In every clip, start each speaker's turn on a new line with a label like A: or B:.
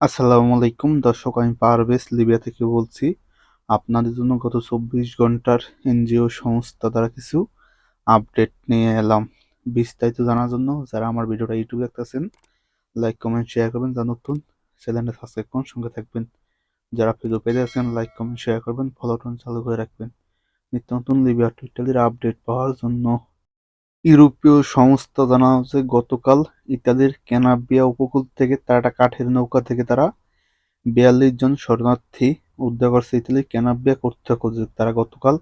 A: আসসালামু আলাইকুম। দর্শক, আমি পারভেজ লিবিয়া থেকে বলছি। আপনাদের জন্য গত চব্বিশ ঘণ্টার এনজিও সংস্থা দ্বারা কিছু আপডেট নিয়ে এলাম। বিস্তারিত জানার জন্য যারা আমার ভিডিওটা ইউটিউবে দেখতেছেন, লাইক, কমেন্ট, শেয়ার করবেন। যা নতুন, চ্যানেলটা সাবস্ক্রাইব করুন, সঙ্গে থাকবেন। যারা ফেসবুক পেজে আছেন, লাইক, কমেন্ট, শেয়ার করবেন, ফলো টন চালু করে রাখবেন। নিত্য নতুন লিবিয়া ইত্যাদির আপডেট পাওয়ার জন্য ইউরোপীয় সংস্থা জানা হচ্ছে গতকাল ইতালির ক্যানাবিয়া উপকূল থেকে তারা একটা কাঠের নৌকা থেকে তারা বিয়াল্লিশ জন শরণার্থী উদ্ধার করছে ইতালির ক্যানাবিয়া কর্তৃপক্ষ তারা গতকাল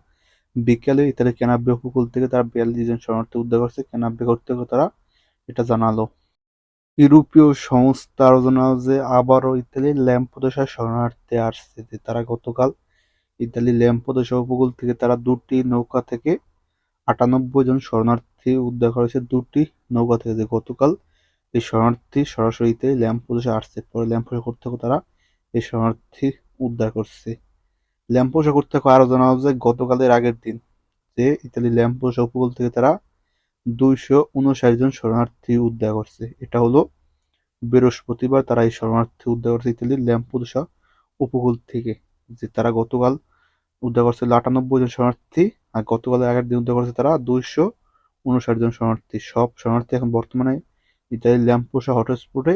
A: বিকেলে ইতালির ক্যানাবিয়া উপকূল থেকে তারা বিয়াল্লিশ জন শরণার্থী উদ্ধার করছে। ক্যানাবিয়া কর্তৃপক্ষ তারা এটা জানালো। ইউরোপীয় সংস্থা আরও জানালো যে আবারও ইতালির ল্যাম্পোদোসা শরণার্থী আসছে যে তারা গতকাল ইতালি ল্যাম্পোদোসা উপকূল থেকে তারা দুটি নৌকা থেকে আটানব্বই জন শরণার্থী উদ্ধার করেছে দুটি নৌকা থেকে গতকাল এই শরণার্থী সরাসরিতে ল্যাম্পোসে আসছে। পরে ল্যাম্পোসা কর্তৃপক্ষ তারা এই শরণার্থী উদ্ধার করছে। ল্যাম্পোসা কর্তৃপক্ষ আরও জানা যে গতকালের আগের দিন যে ইতালি ল্যাম্পোসা উপকূল থেকে তারা দুইশো উনষাট জন শরণার্থী উদ্ধার করছে। এটা হলো বৃহস্পতিবার তারা এই শরণার্থী উদ্ধার করছে ইতালির ল্যাম্পোসা উপকূল থেকে যে তারা গতকাল উদ্ধার করছে আটানব্বই জন শরণার্থী আর গতকালের আগের দিন উদ্ধার করেছে তারা দুইশো উনষাট জন শরণার্থী। সব শরণার্থী এখন বর্তমানে ইতালির ল্যাম্পোসা হটস্পটে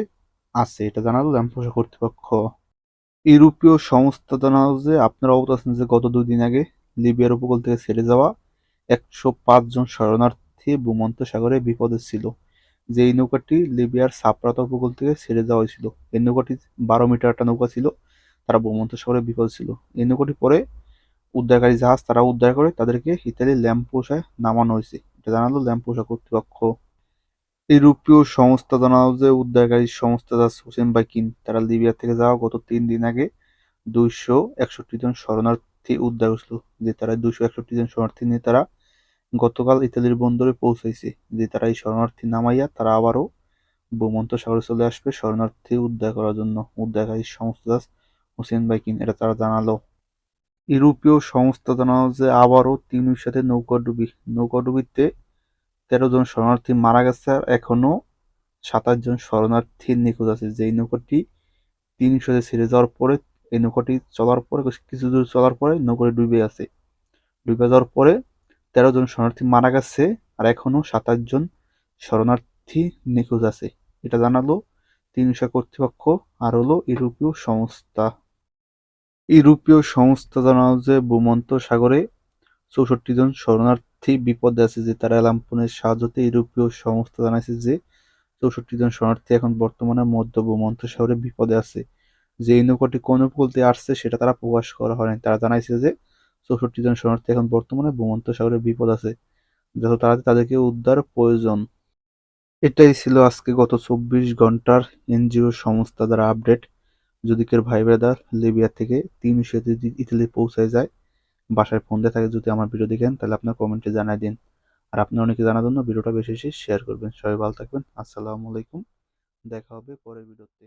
A: আছে। এটা জানালো ল্যাম্পোসা কর্তৃপক্ষ। ইউরোপীয় সংস্থা জানালো যে, আপনারা অবগত আছেন যে গত দুই দিন আগে লিবিয়ার উপকূল থেকে ছেড়ে যাওয়া একশো পাঁচ জন শরণার্থী ভূমন্ত সাগরে বিপদে ছিল। যে এই নৌকাটি লিবিয়ার সাপরাতা উপকূল থেকে ছেড়ে যাওয়া হয়েছিল। এই নৌকাটি বারো মিটার একটা নৌকা ছিল, তারা ভূমন্ত সাগরে বিপদ ছিল। এই নৌকাটি পরে উদ্ধারকারী জাহাজ তারা উদ্ধার করে তাদেরকে ইতালির ল্যাম্পোসায় নামানো হয়েছে। এটা জানালো ল্যাম্পোসা কর্তৃপক্ষ। ইউরোপীয় সংস্থা জানালো যে উদ্ধারকারী সংস্থা জাহাজ হোসেন বাইকিন, তারা লিবিয়া থেকে যাওয়া গত তিন দিন আগে দুইশো একষট্টি জন শরণার্থী উদ্ধার হয়েছিল যে তারা দুইশো একষট্টি জন শরণার্থী নিয়ে তারা গতকাল ইতালির বন্দরে পৌঁছাইছে, যে তারা এই শরণার্থী নামাইয়া তারা আবারও ভূমন্ত সাগরে চলে আসবে শরণার্থী উদ্ধার করার জন্য। উদ্ধারকারী সংস্থা হোসেন বাইকিন, এটা তারা জানালো। ইউরোপীয় সংস্থা জানালো যে আবারও তিনুর সাথে নৌকাডুবি নৌকাডুবিতে তেরো জন শরণার্থী মারা গেছে আর এখনও সাতাশ জন শরণার্থী নিখোঁজ আছে। যেই নৌকাটি তিন সাথে ছেড়ে যাওয়ার পরে, এই নৌকাটি চলার পরে, কিছু দূর চলার পরে নৌকাটি ডুবে আছে। ডুবে যাওয়ার পরে তেরো জন শরণার্থী মারা গেছে আর এখনও সাতাশ জন শরণার্থী নিখোঁজ আছে। এটা জানালো তিনশা কর্তৃপক্ষ আর হলো ইউরোপীয় সংস্থা। ইউরোপীয় সংস্থা জানালো যে ভূমন্ত সাগরে চৌষট্টি জন শরণার্থী বিপদে আছে যে তারা ল্যাম্পনের সাহায্যতে ইউরোপীয় সংস্থা জানাইছে যে চৌষট্টি জন শরণার্থী এখন বর্তমানে মধ্য ভূমন্ত সাগরে বিপদে আছে। যে এই নৌকাটি কোন উপকূলতে আসছে সেটা তারা প্রকাশ করা হয়নি। তারা জানাইছে যে চৌষট্টি জন শরণার্থী এখন বর্তমানে ভূমন্ত সাগরে বিপদ আছে, যত তাড়াতাড়ি তাদেরকে উদ্ধার প্রয়োজন। এটাই ছিল আজকে গত চব্বিশ ঘণ্টার এনজিও সংস্থা দ্বারা আপডেট। যদি কেউ ভাই ব্রাদার লিবিয়া থেকে তিন যদি ইতালি পৌঁছায় যায়। বাসায় ফোন দিয়ে থাকে, যদি আমার ভিডিও দেখেন, তাহলে আপনার কমেন্টে জানাই দিন। আর আপনি অনেকে জানার জন্য ভিডিওটা বেশি বেশি শেয়ার করবেন। সবাই ভালো থাকবেন। আসসালামু আলাইকুম। দেখা হবে পরের ভিডিওতে